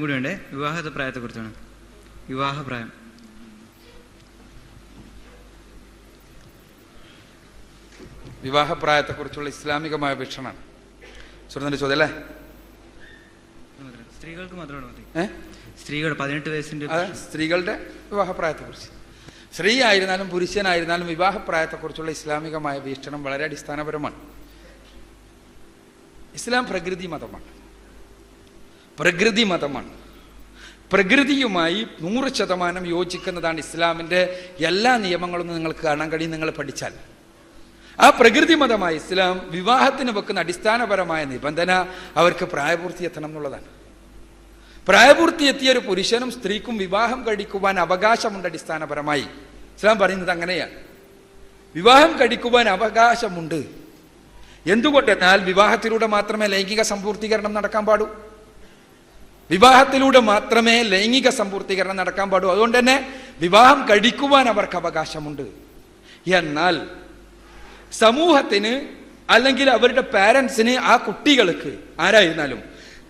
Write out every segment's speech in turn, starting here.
കൂടിയുണ്ട് വിവാഹ പ്രായത്തെക്കുറിച്ചാണ്. വിവാഹപ്രായം. വിവാഹപ്രായത്തെക്കുറിച്ചുള്ള ഇസ്ലാമികമായ വീക്ഷണമാണ് സുരേന്ദ്രന്റെ ചോദ്യം അല്ലേ? സ്ത്രീകൾക്ക് മാത്രമാണ് സ്ത്രീകൾ പതിനെട്ട് വയസ്സിന്റെ സ്ത്രീകളുടെ സ്ത്രീകളുടെ വിവാഹപ്രായത്തെക്കുറിച്ച്. സ്ത്രീ ആയിരുന്നാലും പുരുഷനായിരുന്നാലും വിവാഹപ്രായത്തെക്കുറിച്ചുള്ള ഇസ്ലാമികമായ വീക്ഷണം വളരെ അടിസ്ഥാനപരമാണ്. ഇസ്ലാം പ്രകൃതി മതമാണ്. പ്രകൃതി മതമാണ്. പ്രകൃതിയുമായി നൂറ് ശതമാനം യോജിക്കുന്നതാണ് ഇസ്ലാമിന്റെ എല്ലാ നിയമങ്ങളും നിങ്ങൾക്ക് കാണാൻ കഴിയും നിങ്ങൾ പഠിച്ചാൽ. ആ പ്രകൃതി മതമായ ഇസ്ലാം വിവാഹത്തിന് വെക്കുന്ന അടിസ്ഥാനപരമായ നിബന്ധന അവർക്ക് പ്രായപൂർത്തി എത്തണം എന്നുള്ളതാണ്. പ്രായപൂർത്തി എത്തിയ ഒരു പുരുഷനും സ്ത്രീക്കും വിവാഹം കഴിക്കുവാൻ അവകാശമുണ്ട് അടിസ്ഥാനപരമായി. ഇസ്ലാം പറയുന്നത് അങ്ങനെയാണ്. വിവാഹം കഴിക്കുവാൻ അവകാശമുണ്ട്. എന്തുകൊണ്ടെന്നാൽ വിവാഹത്തിലൂടെ മാത്രമേ ലൈംഗിക സമ്പൂർത്തീകരണം നടക്കാൻ പാടൂ? വിവാഹത്തിലൂടെ മാത്രമേ ലൈംഗിക സമ്പൂർത്തീകരണം നടക്കാൻ പാടൂ. അതുകൊണ്ട് തന്നെ വിവാഹം കഴിക്കുവാൻ അവർക്ക് അവകാശമുണ്ട്. എന്നാൽ സമൂഹത്തിന് അല്ലെങ്കിൽ അവരുടെ പാരൻസിന് ആ കുട്ടികൾക്ക് ആരായിരുന്നാലും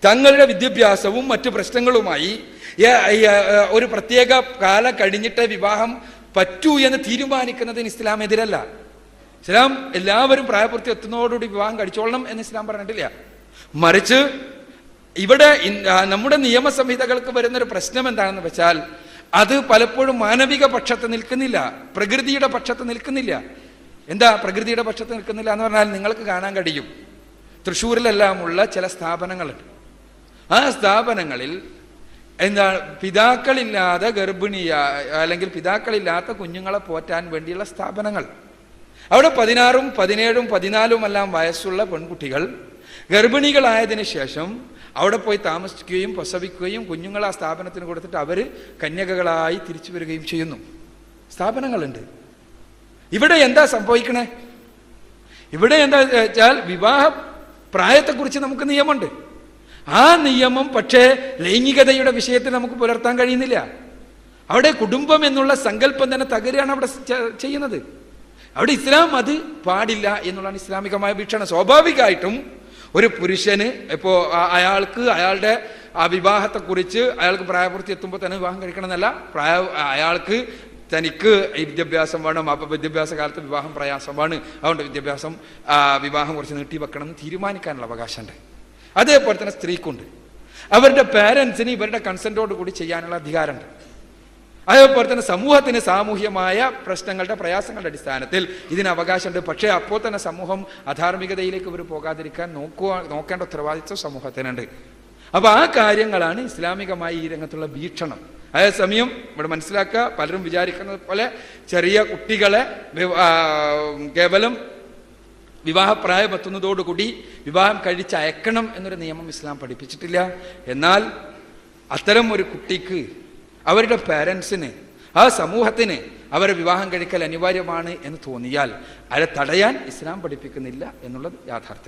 തങ്ങളുടെ വിദ്യാഭ്യാസവും മറ്റു പ്രശ്നങ്ങളുമായി ഒരു പ്രത്യേക കാലം കഴിഞ്ഞിട്ട് വിവാഹം പറ്റൂ എന്ന് തീരുമാനിക്കുന്നതിന് ഇസ്ലാം എതിരല്ല. ഇസ്ലാം എല്ലാവരും പ്രായപൂർത്തി എത്തുന്നതോടുകൂടി വിവാഹം കഴിച്ചോളണം എന്ന് ഇസ്ലാം പറഞ്ഞിട്ടില്ല. മറിച്ച് ഇവിടെ നമ്മുടെ നിയമ നമ്മുടെ നിയമസംഹിതകൾക്ക് വരുന്ന ഒരു പ്രശ്നം എന്താണെന്ന് വെച്ചാൽ അത് പലപ്പോഴും മാനവിക പക്ഷത്ത് നിൽക്കുന്നില്ല പ്രകൃതിയുടെ പക്ഷത്ത് നിൽക്കുന്നില്ല. എന്താ പ്രകൃതിയുടെ പക്ഷത്ത് നിൽക്കുന്നില്ല എന്ന് പറഞ്ഞാൽ നിങ്ങൾക്ക് കാണാൻ കഴിയും. തൃശ്ശൂരിലെല്ലാമുള്ള ചില സ്ഥാപനങ്ങളുണ്ട്. ആ സ്ഥാപനങ്ങളിൽ എന്താ പിതാക്കളില്ലാതെ ഗർഭിണിയ അല്ലെങ്കിൽ പിതാക്കളില്ലാത്ത കുഞ്ഞുങ്ങളെ പോറ്റാൻ വേണ്ടിയുള്ള സ്ഥാപനങ്ങൾ. അവിടെ പതിനാറും പതിനേഴും പതിനാലും എല്ലാം വയസ്സുള്ള പെൺകുട്ടികൾ ഗർഭിണികളായതിനു ശേഷം അവിടെ പോയി താമസിക്കുകയും പ്രസവിക്കുകയും കുഞ്ഞുങ്ങളെ ആ സ്ഥാപനത്തിന് കൊടുത്തിട്ട് അവർ കന്യകകളായി തിരിച്ചു വരികയും ചെയ്യുന്നു. സ്ഥാപനങ്ങളുണ്ട്. ഇവിടെ എന്താ സംഭവിക്കണേ? ഇവിടെ എന്താ വെച്ചാൽ വിവാഹ പ്രായത്തെക്കുറിച്ച് നമുക്ക് നിയമമുണ്ട്. ആ നിയമം പക്ഷേ ലൈംഗികതയുടെ വിഷയത്തിൽ നമുക്ക് പുലർത്താൻ കഴിയുന്നില്ല. അവിടെ കുടുംബം എന്നുള്ള സങ്കല്പം തന്നെ തകരുകയാണ് അവിടെ ചെയ്യുന്നത്. അവിടെ ഇസ്ലാം അത് പാടില്ല എന്നുള്ളതാണ് ഇസ്ലാമികമായ വീക്ഷണം. സ്വാഭാവികമായിട്ടും ഒരു പുരുഷന് ഇപ്പോൾ അയാൾക്ക് അയാളുടെ ആ വിവാഹത്തെക്കുറിച്ച് അയാൾക്ക് പ്രായപൂർത്തി എത്തുമ്പോൾ തന്നെ വിവാഹം കഴിക്കണം എന്നല്ല പ്രായ അയാൾക്ക് തനിക്ക് വിദ്യാഭ്യാസം വേണം അപ്പം വിദ്യാഭ്യാസ കാലത്ത് വിവാഹം പ്രയാസമാണ് അതുകൊണ്ട് വിദ്യാഭ്യാസം വിവാഹം കുറച്ച് നീട്ടി വെക്കണം എന്ന് തീരുമാനിക്കാനുള്ള അവകാശമുണ്ട്. അതേപോലെ തന്നെ സ്ത്രീക്കുണ്ട്. അവരുടെ പേരൻസിന് ഇവരുടെ കൺസെന്റോട് കൂടി ചെയ്യാനുള്ള അധികാരമുണ്ട്. അതേപോലെ തന്നെ സമൂഹത്തിന് സാമൂഹ്യമായ പ്രശ്നങ്ങളുടെ പ്രയാസങ്ങളുടെ അടിസ്ഥാനത്തിൽ ഇതിന് അവകാശമുണ്ട്. പക്ഷേ അപ്പോൾ തന്നെ സമൂഹം അധാർമികതയിലേക്ക് ഇവർ പോകാതിരിക്കാൻ നോക്കുക നോക്കേണ്ട ഉത്തരവാദിത്വം സമൂഹത്തിനുണ്ട്. അപ്പൊ ആ കാര്യങ്ങളാണ് ഇസ്ലാമികമായി ഈ രംഗത്തുള്ള വീക്ഷണം അതേസമയം ഇവിടെ മനസ്സിലാക്കുക പലരും വിചാരിക്കുന്നത് പോലെ ചെറിയ കുട്ടികളെ കേവലം വിവാഹപ്രായമെത്തുന്നതോടുകൂടി വിവാഹം കഴിച്ച് അയക്കണം എന്നൊരു നിയമം ഇസ്ലാം പഠിപ്പിച്ചിട്ടില്ല. എന്നാൽ അത്തരം ഒരു കുട്ടിക്ക് അവരുടെ പാരൻസിന് ആ സമൂഹത്തിന് അവരെ വിവാഹം കഴിക്കൽ അനിവാര്യമാണ് എന്ന് തോന്നിയാൽ അവരെ തടയാൻ ഇസ്ലാം പഠിപ്പിക്കുന്നില്ല എന്നുള്ളത് യാഥാർത്ഥ്യം.